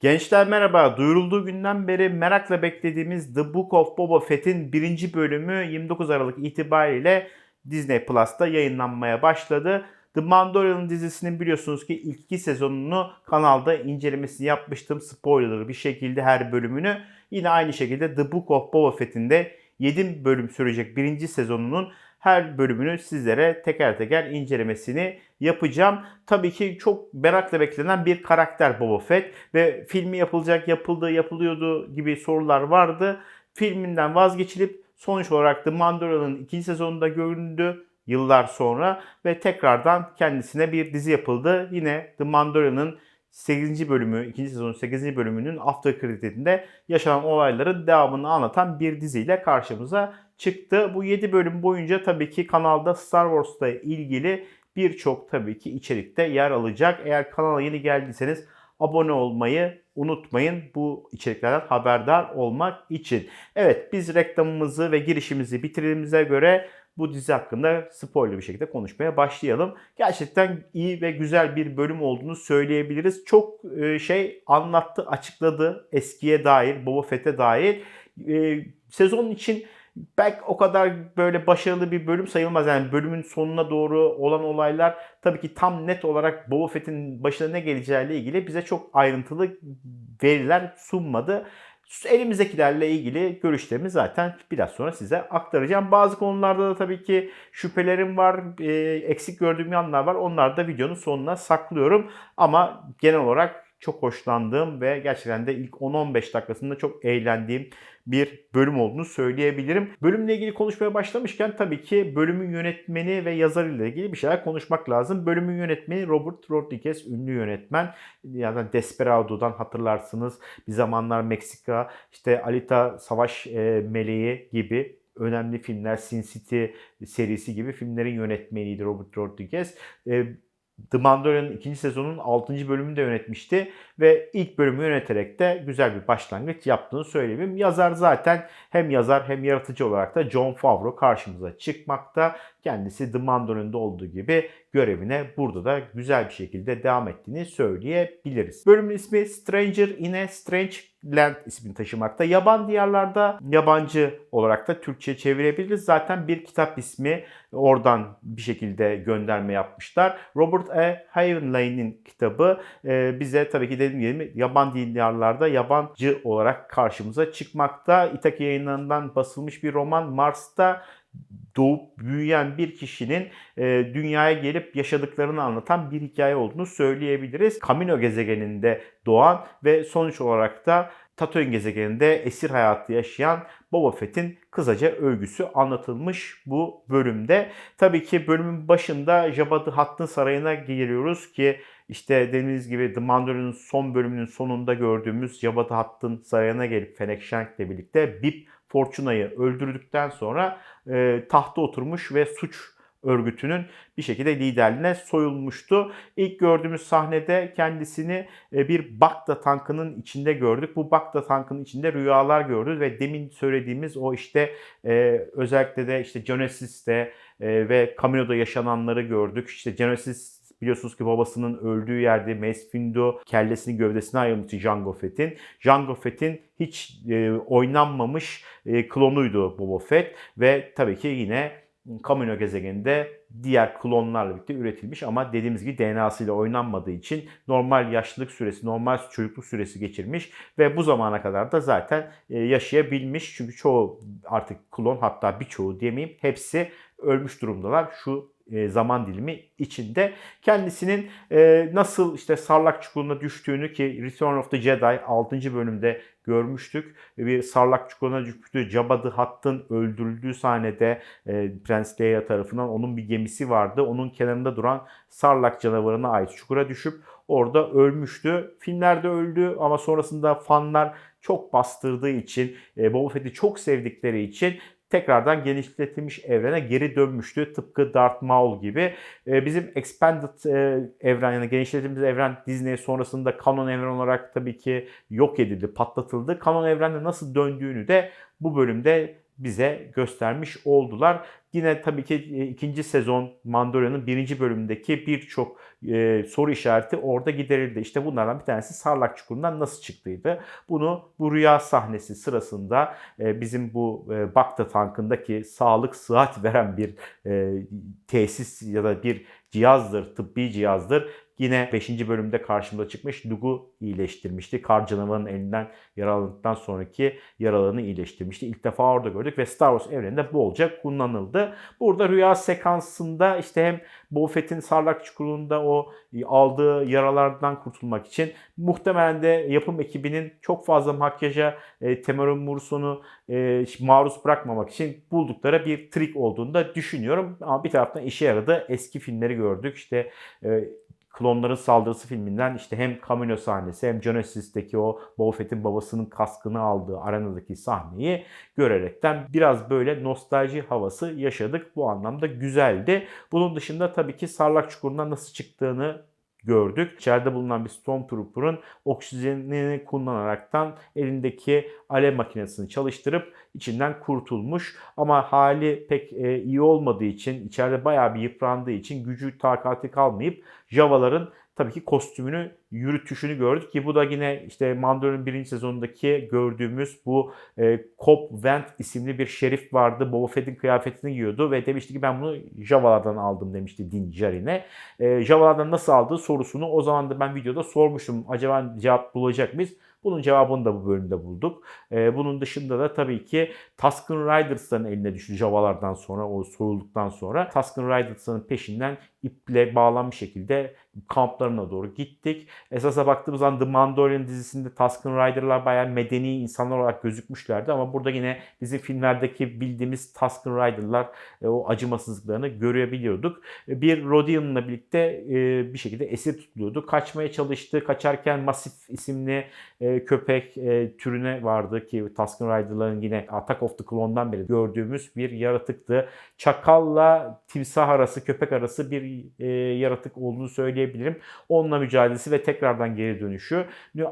Gençler merhaba. Duyurulduğu günden beri merakla beklediğimiz The Book of Boba Fett'in birinci bölümü 29 Aralık itibariyle Disney Plus'ta yayınlanmaya başladı. The Mandalorian dizisinin biliyorsunuz ki ilk iki sezonunu kanalda incelemesini yapmıştım. Spoiler bir şekilde her bölümünü. Yine aynı şekilde The Book of Boba Fett'in de 7 bölüm sürecek birinci sezonunun her bölümünü sizlere teker teker incelemesini yapacağım. Tabii ki çok merakla beklenen bir karakter Boba Fett ve filmi yapılacak, yapıldı, yapılıyordu gibi sorular vardı. Filminden vazgeçilip sonuç olarak The Mandalorian'ın ikinci sezonunda göründü yıllar sonra ve tekrardan kendisine bir dizi yapıldı. Yine The Mandalorian'ın 8. bölümü, 2. sezonun 8. bölümünün after credit'inde yaşanan olayların devamını anlatan bir diziyle karşımıza çıktı. Bu 7 bölüm boyunca tabii ki kanalda Star Wars'la ilgili birçok tabii ki içerikte yer alacak. Eğer kanala yeni geldiyseniz abone olmayı unutmayın bu içeriklerden haberdar olmak için. Evet biz reklamımızı ve girişimizi bitirdiğimize göre bu dizi hakkında spoiler bir şekilde konuşmaya başlayalım. Gerçekten iyi ve güzel bir bölüm olduğunu söyleyebiliriz. Çok e, şey anlattı, açıkladı eskiye dair, Boba Fett'e dair. E, Sezon için belki o kadar böyle başarılı bir bölüm sayılmaz. Yani bölümün sonuna doğru olan olaylar tabii ki tam net olarak Boba Fett'in başına ne geleceğiyle ilgili bize çok ayrıntılı veriler sunmadı. Elimizdekilerle ilgili görüşlerimi zaten biraz sonra size aktaracağım. Bazı konularda da tabii ki şüphelerim var, e, eksik gördüğüm yanlar var. Onları da videonun sonuna saklıyorum. Ama genel olarak çok hoşlandığım ve gerçekten de ilk 10-15 dakikasında çok eğlendiğim bir bölüm olduğunu söyleyebilirim. Bölümle ilgili konuşmaya başlamışken tabii ki bölümün yönetmeni ve yazarıyla ilgili bir şeyler konuşmak lazım. Bölümün yönetmeni Robert Rodriguez, ünlü yönetmen. Yani Desperado'dan hatırlarsınız. Bir zamanlar Meksika, işte Alita Savaş e, Meleği gibi önemli filmler, Sin City serisi gibi filmlerin yönetmeniydi Robert Rodriguez. E, The Mandalorian'ın ikinci sezonun 6. bölümünü de yönetmişti ve ilk bölümü yöneterek de güzel bir başlangıç yaptığını söyleyeyim. Yazar zaten hem yazar hem yaratıcı olarak da John Favreau karşımıza çıkmakta. Kendisi The Mandalorian'da olduğu gibi görevine burada da güzel bir şekilde devam ettiğini söyleyebiliriz. Bölümün ismi Stranger in a Strange Land ismini taşımakta. Yaban diyarlarda yabancı olarak da Türkçe çevirebiliriz. Zaten bir kitap ismi oradan bir şekilde gönderme yapmışlar. Robert E. Havenlane'in kitabı e, bize tabii ki dediğim gibi yaban diyarlarda yabancı olarak karşımıza çıkmakta. İtaki yayınlarından basılmış bir roman Mars'ta doğup büyüyen bir kişinin e, dünyaya gelip yaşadıklarını anlatan bir hikaye olduğunu söyleyebiliriz. Camino gezegeninde doğan ve sonuç olarak da Tatooine gezegeninde esir hayatı yaşayan Boba Fett'in kısaca övgüsü anlatılmış bu bölümde. Tabii ki bölümün başında Jabba the Hutt'ın sarayına giriyoruz ki işte dediğimiz gibi The Mandalorian'ın son bölümünün sonunda gördüğümüz Jabba the Hutt'ın sarayına gelip Fennec Shank'le birlikte Bib Fortuna'yı öldürdükten sonra e, tahta oturmuş ve suç örgütünün bir şekilde liderliğine soyulmuştu. İlk gördüğümüz sahnede kendisini e, bir Bakta tankının içinde gördük. Bu Bakta tankının içinde rüyalar gördü ve demin söylediğimiz o işte e, özellikle de işte Genesis'te e, ve Camino'da yaşananları gördük. İşte Genesis Biliyorsunuz ki babasının öldüğü yerde Windu kellesini gövdesine ayrılmıştı Jango Fett'in. Jango Fett'in hiç e, oynanmamış e, klonuydu Boba Fett ve tabii ki yine Camino gezegeninde diğer klonlarla birlikte üretilmiş ama dediğimiz gibi DNA'sıyla oynanmadığı için normal yaşlılık süresi, normal çocukluk süresi geçirmiş ve bu zamana kadar da zaten e, yaşayabilmiş. Çünkü çoğu artık klon hatta birçoğu demeyeyim hepsi ölmüş durumdalar şu zaman dilimi içinde. Kendisinin e, nasıl işte sarlak çukuruna düştüğünü ki Return of the Jedi 6. bölümde görmüştük. Bir sarlak çukuruna düştü. Jabba the Hutt'ın öldürüldüğü sahnede e, Prens Leia tarafından onun bir gemisi vardı. Onun kenarında duran sarlak canavarına ait çukura düşüp orada ölmüştü. Filmlerde öldü ama sonrasında fanlar çok bastırdığı için, e, Boba Fett'i çok sevdikleri için tekrardan genişletilmiş evrene geri dönmüştü. Tıpkı Darth Maul gibi. Ee, bizim Expanded e, evren yani genişletilmiş evren Disney sonrasında kanon evren olarak tabii ki yok edildi, patlatıldı. Kanon evrende nasıl döndüğünü de bu bölümde bize göstermiş oldular. Yine tabii ki e, ikinci sezon Mandalorian'ın birinci bölümündeki birçok e, soru işareti orada giderildi. İşte bunlardan bir tanesi Sarlak Çukuru'ndan nasıl çıktıydı? Bunu bu rüya sahnesi sırasında e, bizim bu e, Bakta tankındaki sağlık sıhhat veren bir e, tesis ya da bir cihazdır, tıbbi cihazdır. Yine 5. bölümde karşımıza çıkmış. Lug'u iyileştirmişti. Kar canavarının elinden yaralandıktan sonraki yaralarını iyileştirmişti. İlk defa orada gördük ve Star Wars evreninde bolca kullanıldı. Burada rüya sekansında işte hem Boba Fett'in Sarlak Çukuru'nda o aldığı yaralardan kurtulmak için muhtemelen de yapım ekibinin çok fazla makyaja e, Temurin Murso'nu e, maruz bırakmamak için buldukları bir trik olduğunu da düşünüyorum. Ama bir taraftan işe yaradı. Eski filmleri gördük. İşte e, Klonların Saldırısı filminden işte hem Camino sahnesi hem Genesis'teki o Boba Fett'in babasının kaskını aldığı arenadaki sahneyi görerekten biraz böyle nostalji havası yaşadık. Bu anlamda güzeldi. Bunun dışında tabii ki Sarlak Çukuru'ndan nasıl çıktığını gördük. İçeride bulunan bir Stormtrooper'ın oksijenini kullanaraktan elindeki alev makinesini çalıştırıp içinden kurtulmuş. Ama hali pek e, iyi olmadığı için, içeride bayağı bir yıprandığı için gücü takati kalmayıp Java'ların tabii ki kostümünü yürütüşünü gördük ki bu da yine işte Mandalorian birinci sezonundaki gördüğümüz bu e, Cobb Vent isimli bir şerif vardı. Boba Fett'in kıyafetini giyiyordu ve demişti ki ben bunu Java'lardan aldım demişti Din Djarin'e. E, Java'lardan nasıl aldığı sorusunu o zaman da ben videoda sormuştum. Acaba cevap bulacak mıyız? Bunun cevabını da bu bölümde bulduk. Ee, bunun dışında da tabii ki Tusken Riders'ların eline düştü Javalardan sonra, o soyulduktan sonra. Tusken Riders'ların peşinden iple bağlanmış şekilde kamplarına doğru gittik. Esasa baktığımız zaman The Mandalorian dizisinde Tusken Rider'lar bayağı medeni insanlar olarak gözükmüşlerdi ama burada yine bizim filmlerdeki bildiğimiz Tusken Rider'lar e, o acımasızlıklarını görebiliyorduk. E, bir Rodian'la birlikte e, bir şekilde esir tutuluyordu. Kaçmaya çalıştı. Kaçarken Masif isimli köpek türüne vardı ki Tusken Rider'ların yine Attack of the Clone'dan beri gördüğümüz bir yaratıktı. Çakalla timsah arası, köpek arası bir yaratık olduğunu söyleyebilirim. Onunla mücadelesi ve tekrardan geri dönüşü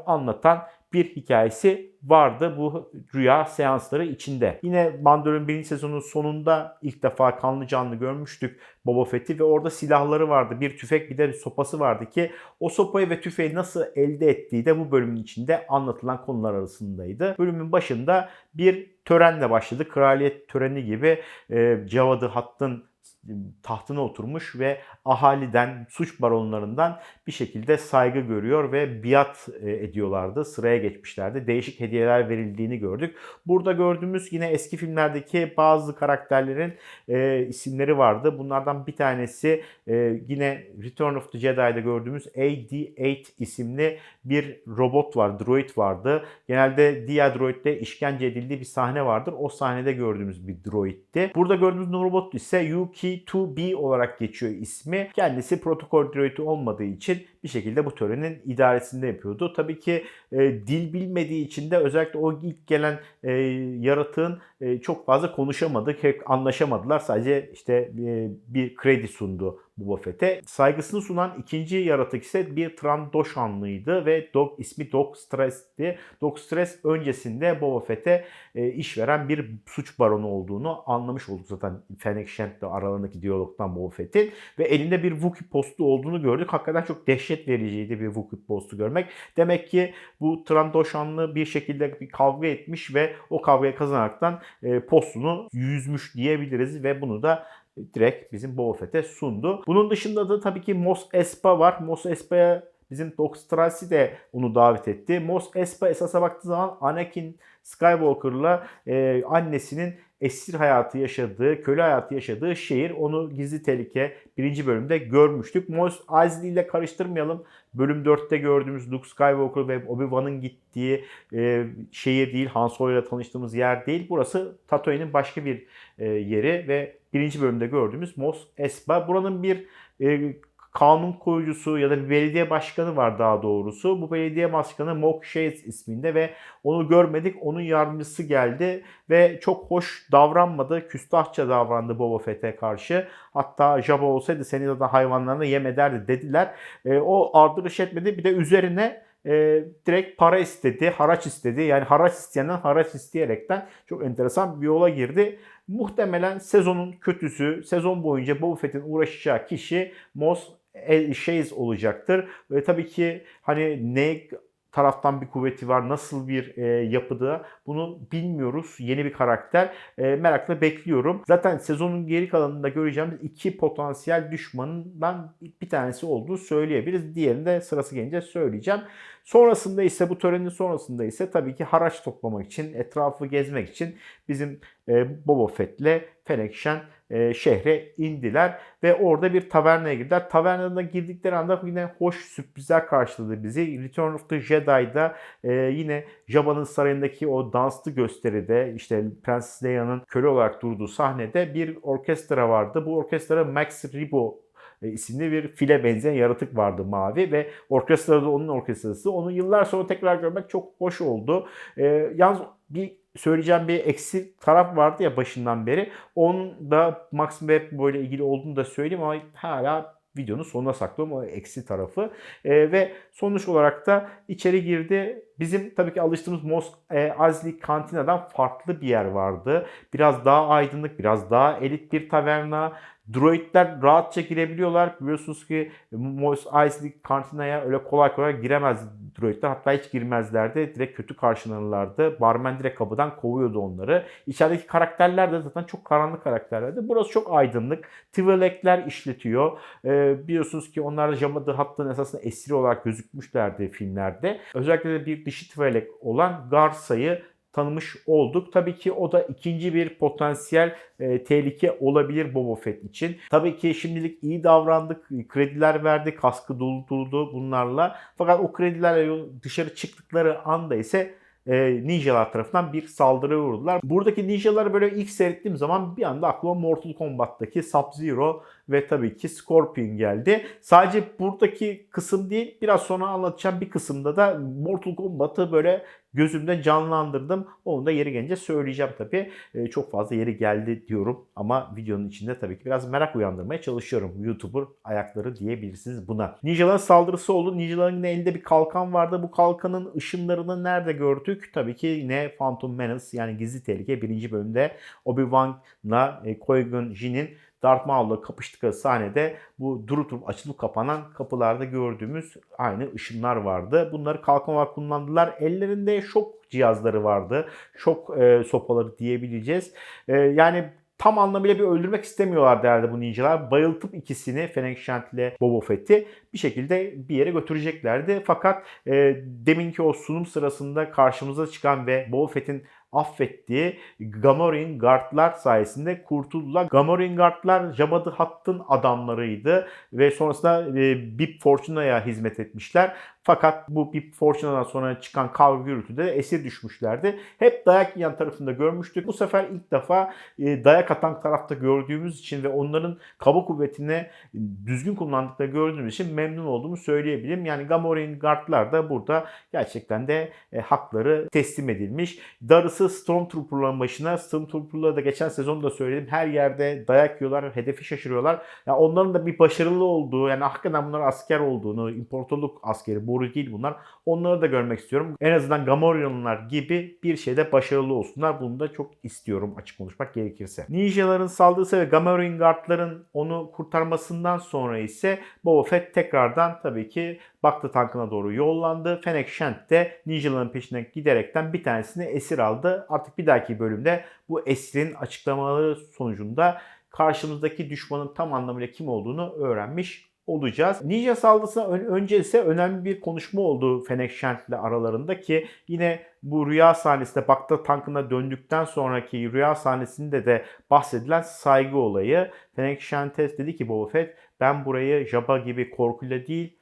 anlatan bir hikayesi vardı bu rüya seansları içinde. Yine Mandalorian 1. sezonun sonunda ilk defa kanlı canlı görmüştük Boba Fett'i ve orada silahları vardı. Bir tüfek bir de bir sopası vardı ki o sopayı ve tüfeği nasıl elde ettiği de bu bölümün içinde anlatılan konular arasındaydı. Bölümün başında bir törenle başladı. Kraliyet töreni gibi e, Javad Hutt'ın tahtına oturmuş ve ahaliden, suç baronlarından bir şekilde saygı görüyor ve biat e, ediyorlardı. Sıraya geçmişlerdi. Değişik hediyeler verildiğini gördük. Burada gördüğümüz yine eski filmlerdeki bazı karakterlerin e, isimleri vardı. Bunlardan bir tanesi e, yine Return of the Jedi'de gördüğümüz AD-8 isimli bir robot var, droid vardı. Genelde diğer droidle işkence edildiği bir sahne vardır. O sahnede gördüğümüz bir droidti. Burada gördüğümüz robot ise Yuki-2B olarak geçiyor ismi kendisi protokol droidi olmadığı için bir şekilde bu törenin idaresinde yapıyordu. Tabii ki e, dil bilmediği için de özellikle o ilk gelen e, yaratığın çok fazla konuşamadık, hep anlaşamadılar. Sadece işte e, bir kredi sundu Boba Fett'e. Saygısını sunan ikinci yaratık ise bir Trandoshanlıydı ve Dog, ismi Dog Stress'ti. Dog Stress öncesinde Boba Fett'e iş veren bir suç baronu olduğunu anlamış olduk zaten Fennec Shand'le aralarındaki diyalogtan Boba Fett'in. Ve elinde bir Wookiee postu olduğunu gördük. Hakikaten çok dehşet vericiydi bir Wookiee postu görmek. Demek ki bu Trandoshanlı bir şekilde bir kavga etmiş ve o kavgaya kazanaraktan postunu yüzmüş diyebiliriz ve bunu da direkt bizim Boba Fett'e sundu. Bunun dışında da tabii ki Mos Espa var. Mos Espa'ya bizim Doc Strassi de onu davet etti. Mos Espa esasa baktığı zaman Anakin Skywalker'la e, annesinin esir hayatı yaşadığı, köle hayatı yaşadığı şehir. Onu gizli tehlike birinci bölümde görmüştük. Mos Eisley ile karıştırmayalım. Bölüm 4'te gördüğümüz Luke Skywalker ve Obi-Wan'ın gittiği e, şehir değil, Han Solo ile tanıştığımız yer değil. Burası Tatooine'in başka bir e, yeri ve birinci bölümde gördüğümüz Mos Espa. Buranın bir e, kanun koyucusu ya da bir belediye başkanı var daha doğrusu. Bu belediye başkanı Mok Shades isminde ve onu görmedik. Onun yardımcısı geldi ve çok hoş davranmadı. Küstahça davrandı Boba Fett'e karşı. Hatta Jabba olsaydı seni de hayvanlarını yem ederdi dediler. E, o ardırış etmedi. Bir de üzerine e, direkt para istedi, haraç istedi. Yani haraç isteyenden haraç isteyerekten çok enteresan bir yola girdi. Muhtemelen sezonun kötüsü, sezon boyunca Boba Fett'in uğraşacağı kişi Mos Shays olacaktır. Ve tabii ki hani ne taraftan bir kuvveti var, nasıl bir e, yapıda bunu bilmiyoruz. Yeni bir karakter. E, merakla bekliyorum. Zaten sezonun geri kalanında göreceğimiz iki potansiyel düşmanından bir tanesi olduğu söyleyebiliriz. Diğerini de sırası gelince söyleyeceğim. Sonrasında ise bu törenin sonrasında ise tabii ki haraç toplamak için, etrafı gezmek için bizim e, Boba Fett'le Fennec Shen e, şehre indiler ve orada bir tavernaya girdiler. Tavernada girdikleri anda yine hoş sürprizler karşıladı bizi. Return of the Jedi'da e, yine Jabba'nın sarayındaki o danslı gösteride işte Prenses Leia'nın köle olarak durduğu sahnede bir orkestra vardı. Bu orkestra Max Rebo e, isimli bir file benzeyen yaratık vardı mavi ve orkestrada onun orkestrası. Onu yıllar sonra tekrar görmek çok hoş oldu. E, yalnız bir söyleyeceğim bir eksi taraf vardı ya başından beri. Onun da Max Webb böyle ilgili olduğunu da söyleyeyim ama hala videonun sonuna saklıyorum o eksi tarafı. E, ve sonuç olarak da içeri girdi. Bizim tabii ki alıştığımız Mos e, Eisley Kantina'dan farklı bir yer vardı. Biraz daha aydınlık, biraz daha elit bir taverna. Droidler rahatça girebiliyorlar. Biliyorsunuz ki Mos Eisley Kantina'ya öyle kolay kolay giremez droidler. Hatta hiç girmezlerdi. Direkt kötü karşılanırlardı. Barmen direkt kapıdan kovuyordu onları. İçerideki karakterler de zaten çok karanlık karakterlerdi. Burası çok aydınlık. Twi'lekler işletiyor. Ee, biliyorsunuz ki onlar da Jabba the Hutt'ın esasında esiri olarak gözükmüşlerdi filmlerde. Özellikle de bir dişi Twi'lek olan Garsa'yı tanımış olduk. Tabii ki o da ikinci bir potansiyel e, tehlike olabilir Boba Fett için. Tabii ki şimdilik iyi davrandık, krediler verdik, kaskı doldurdu bunlarla. Fakat o kredilerle dışarı çıktıkları anda ise e, ninjalar tarafından bir saldırı uğradılar. Buradaki ninjaları böyle ilk seyrettiğim zaman bir anda aklıma Mortal Kombat'taki Sub-Zero ve tabii ki Scorpion geldi. Sadece buradaki kısım değil biraz sonra anlatacağım bir kısımda da Mortal Kombat'ı böyle gözümde canlandırdım. Onu da yeri gelince söyleyeceğim tabii. E, çok fazla yeri geldi diyorum ama videonun içinde tabii ki biraz merak uyandırmaya çalışıyorum. YouTuber ayakları diyebilirsiniz buna. Ninjaların saldırısı oldu. Ninjaların yine elinde bir kalkan vardı. Bu kalkanın ışınlarını nerede gördük? Tabii ki yine Phantom Menace yani gizli tehlike birinci bölümde Obi-Wan'la e, Qui-Gon Jinn'in Darth Maul'la kapıştıkları sahnede bu durup açılıp kapanan kapılarda gördüğümüz aynı ışınlar vardı. Bunları kalkan kullandılar. Ellerinde şok cihazları vardı. Şok e, sopaları diyebileceğiz. E, yani tam anlamıyla bir öldürmek istemiyorlar derdi bu ninjalar. Bayıltıp ikisini Fennec Shand ile Boba Fett'i bir şekilde bir yere götüreceklerdi. Fakat e, deminki o sunum sırasında karşımıza çıkan ve Boba Fett'in affettiği Gamorin Guardlar sayesinde kurtuldular. Gamorin Guardlar Jabba the Hutt'ın adamlarıydı ve sonrasında e, Bib Fortuna'ya hizmet etmişler. Fakat bu Bib Fortuna'dan sonra çıkan kavga gürültüde esir düşmüşlerdi. Hep dayak yiyen tarafında görmüştük. Bu sefer ilk defa e, dayak atan tarafta gördüğümüz için ve onların kaba kuvvetini düzgün kullandıklarını gördüğümüz için memnun olduğumu söyleyebilirim. Yani Gamorin Guardlar da burada gerçekten de e, hakları teslim edilmiş. Darısı Stormtrooper'ların başına. Stormtrooper'ları da geçen sezonda söyledim. Her yerde dayak yiyorlar, hedefi şaşırıyorlar. Yani onların da bir başarılı olduğu, yani hakikaten bunlar asker olduğunu, imparatorluk askeri, boru değil bunlar. Onları da görmek istiyorum. En azından Gamorreanlar gibi bir şeyde başarılı olsunlar. Bunu da çok istiyorum açık konuşmak gerekirse. Ninjaların saldırısı ve Gamorrean Guard'ların onu kurtarmasından sonra ise Boba Fett tekrardan tabii ki Baktı tankına doğru yollandı. Fennec Shand de ninjaların peşinden giderekten bir tanesini esir aldı. Artık bir dahaki bölümde bu esirin açıklamaları sonucunda karşımızdaki düşmanın tam anlamıyla kim olduğunu öğrenmiş olacağız. Ninja saldırısına ise önemli bir konuşma oldu Fennec Shand ile aralarında ki yine bu rüya sahnesinde Bakta tankına döndükten sonraki rüya sahnesinde de bahsedilen saygı olayı. Fennec Shand dedi ki Boba Fett ben burayı Jabba gibi korkuyla değil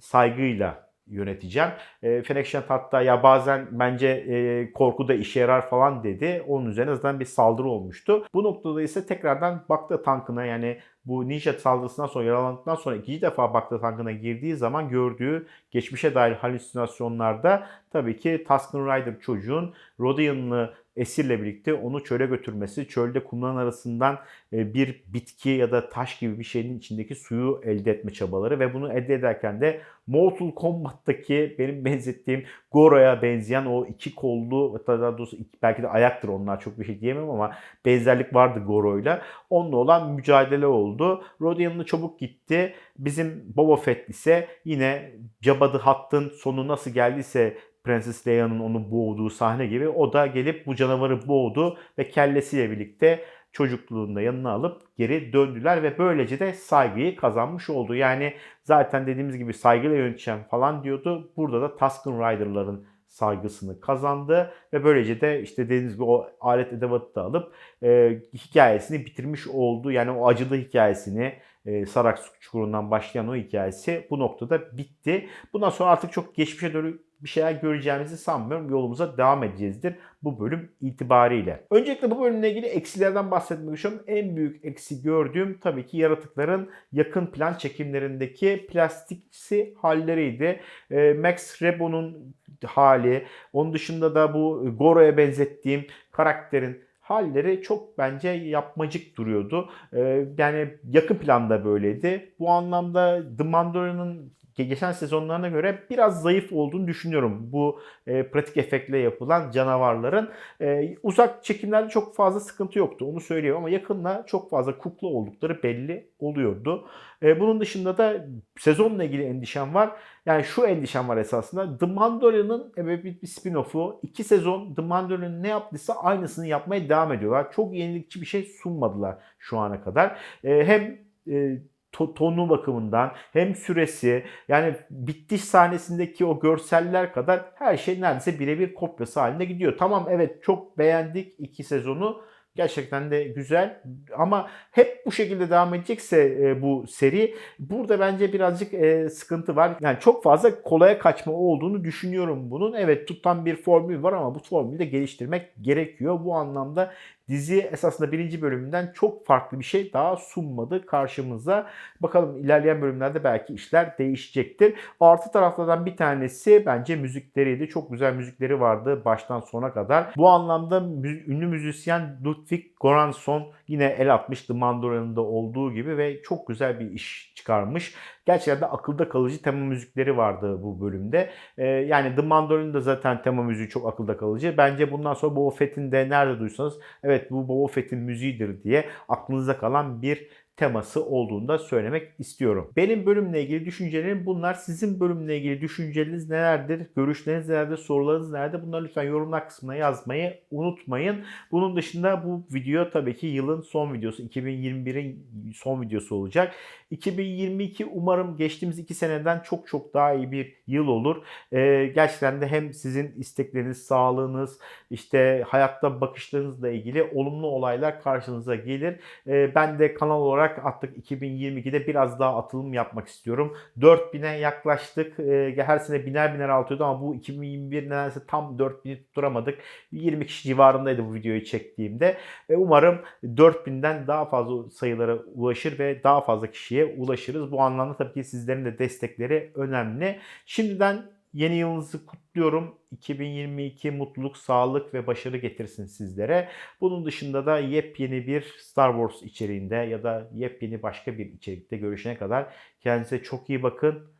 saygıyla yöneteceğim. E, Fenekşent hatta ya bazen bence e, korku da işe yarar falan dedi. Onun üzerine zaten bir saldırı olmuştu. Bu noktada ise tekrardan Bakta tankına yani bu ninja saldırısından sonra yaralandıktan sonra ikinci defa Bakta tankına girdiği zaman gördüğü geçmişe dair halüsinasyonlarda tabii ki Tusken Rider çocuğun Rodian'lı esirle birlikte onu çöle götürmesi, çölde kumların arasından e, bir bitki ya da taş gibi bir şeyin içindeki suyu elde etme çabaları ve bunu elde ederken de Mortal Kombat'taki benim benzettiğim Goro'ya benzeyen o iki kollu hatta daha doğrusu belki de ayaktır onlar çok bir şey diyemem ama benzerlik vardı Goro'yla. Onunla olan mücadele oldu. Rhodey yanına çabuk gitti. Bizim Boba Fett ise yine Jabba the Hutt'ın sonu nasıl geldiyse Prenses Leia'nın onu boğduğu sahne gibi o da gelip bu canavarı boğdu ve kellesiyle birlikte çocukluğunda yanına alıp geri döndüler ve böylece de saygıyı kazanmış oldu. Yani zaten dediğimiz gibi saygıyla yöneteceğim falan diyordu. Burada da Tusken Rider'ların saygısını kazandı ve böylece de işte dediğiniz gibi o alet edevatı da alıp e, hikayesini bitirmiş oldu. Yani o acılı hikayesini e, Sarak çukurundan başlayan o hikayesi bu noktada bitti. Bundan sonra artık çok geçmişe doğru bir şeyler göreceğimizi sanmıyorum. Yolumuza devam edeceğizdir bu bölüm itibariyle. Öncelikle bu bölümle ilgili eksilerden bahsetmek istiyorum. En büyük eksi gördüğüm tabii ki yaratıkların yakın plan çekimlerindeki plastiksi halleriydi. E, Max Rebo'nun hali, onun dışında da bu Goro'ya benzettiğim karakterin halleri çok bence yapmacık duruyordu. Ee, yani yakın planda böyleydi. Bu anlamda The Mandalorian'ın geçen sezonlarına göre biraz zayıf olduğunu düşünüyorum. Bu e, pratik efektle yapılan canavarların. E, uzak çekimlerde çok fazla sıkıntı yoktu onu söyleyeyim ama yakınla çok fazla kukla oldukları belli oluyordu. E, bunun dışında da sezonla ilgili endişem var. Yani şu endişem var esasında. The Mandalorian'ın evet bir, bir spin-off'u. iki sezon The Mandalorian ne yaptıysa aynısını yapmaya devam ediyorlar. Çok yenilikçi bir şey sunmadılar şu ana kadar. E, hem e, to- tonu bakımından hem süresi yani bitiş sahnesindeki o görseller kadar her şey neredeyse birebir kopyası halinde gidiyor. Tamam evet çok beğendik iki sezonu. Gerçekten de güzel ama hep bu şekilde devam edecekse e, bu seri burada bence birazcık e, sıkıntı var. Yani çok fazla kolaya kaçma olduğunu düşünüyorum bunun. Evet tutan bir formül var ama bu formülü de geliştirmek gerekiyor. Bu anlamda dizi esasında birinci bölümünden çok farklı bir şey daha sunmadı karşımıza. Bakalım ilerleyen bölümlerde belki işler değişecektir. Artı taraflardan bir tanesi bence müzikleriydi. Çok güzel müzikleri vardı baştan sona kadar. Bu anlamda ünlü müzisyen Ludwig Göransson yine el atmış The Mandalorian'da olduğu gibi ve çok güzel bir iş çıkarmış. Gerçekten de akılda kalıcı tema müzikleri vardı bu bölümde. Ee, yani The Mandalorian'da zaten tema müziği çok akılda kalıcı. Bence bundan sonra Boba Fett'in de nerede duysanız evet bu Boba Fett'in müziğidir diye aklınıza kalan bir teması olduğunu da söylemek istiyorum. Benim bölümle ilgili düşüncelerim bunlar. Sizin bölümle ilgili düşünceleriniz nelerdir? Görüşleriniz nelerdir? Sorularınız nerede? Bunları lütfen yorumlar kısmına yazmayı unutmayın. Bunun dışında bu video tabii ki yılın son videosu. 2021'in son videosu olacak. 2022 umarım geçtiğimiz iki seneden çok çok daha iyi bir yıl olur. Ee, gerçekten de hem sizin istekleriniz, sağlığınız, işte hayatta bakışlarınızla ilgili olumlu olaylar karşınıza gelir. Ee, ben de kanal olarak artık 2022'de biraz daha atılım yapmak istiyorum. 4000'e yaklaştık. Ee, her sene biner biner artıyordu ama bu 2021 nedense tam 4000'i tutturamadık. 20 kişi civarındaydı bu videoyu çektiğimde. Ee, umarım 4000'den daha fazla sayılara ulaşır ve daha fazla kişiye ulaşırız. Bu anlamda tabii ki sizlerin de destekleri önemli. Şimdiden yeni yılınızı kutluyorum. 2022 mutluluk, sağlık ve başarı getirsin sizlere. Bunun dışında da yepyeni bir Star Wars içeriğinde ya da yepyeni başka bir içerikte görüşene kadar kendinize çok iyi bakın.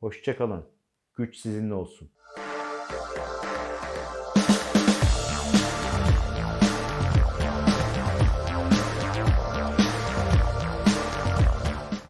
Hoşçakalın. Güç sizinle olsun.